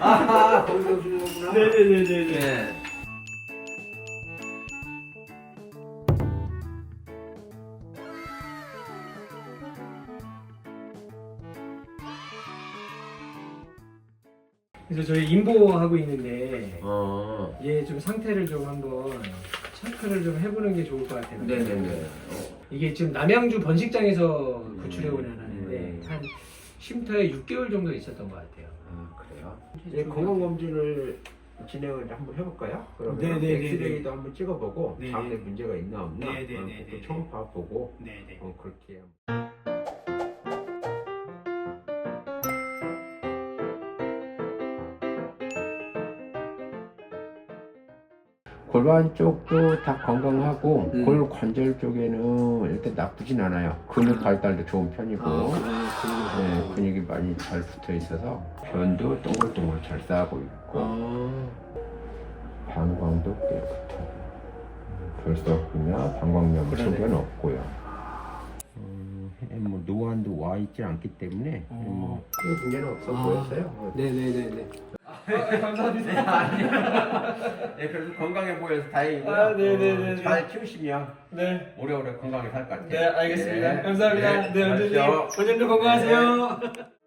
아, 거기서 오시는구나. 네네네네. 네. 그래서 저희 인보하고 있는데 어. 얘 좀 상태를 좀 한번 체크를 좀 해보는 게 좋을 것 같아요. 네네네. 어. 이게 지금 남양주 번식장에서 구출해오려 음. 하는데 음. 한 쉼터에 6개월 정도 있었던 것 같아요. 아? 이제 건강검진을 진행을 한번 해볼까요? 그러면 네네네네. 엑스레이도 한번 찍어보고 네네. 장에 문제가 있나 없나 네네네네. 또 초음파 보고 네 네. 어, 그렇게 골반 쪽도 다 건강하고 음. 골 관절 쪽에는 일단 나쁘진 않아요. 근육 발달도 좋은 편이고 아, 네, 근육이 많이 잘 붙어 있어서 변도 동글동글 잘 쌓고 있고 아, 방광도 깨끗하고 결석이나 방광염 그러네. 소견 없고요. 음, 뭐 노안도 와 있지 않기 때문에 어. 뭐큰 문제는 없어 아. 보였어요. 네네네네. 감사합니다. 네, 그래서 건강해 보여서 다행이고요. 아, 네네네네. 어, 잘 키우시면 네. 오래오래 건강히 살 것 같아요. 네, 알겠습니다. 네. 감사합니다. 네, 네, 원장님. 원장님 건강하세요.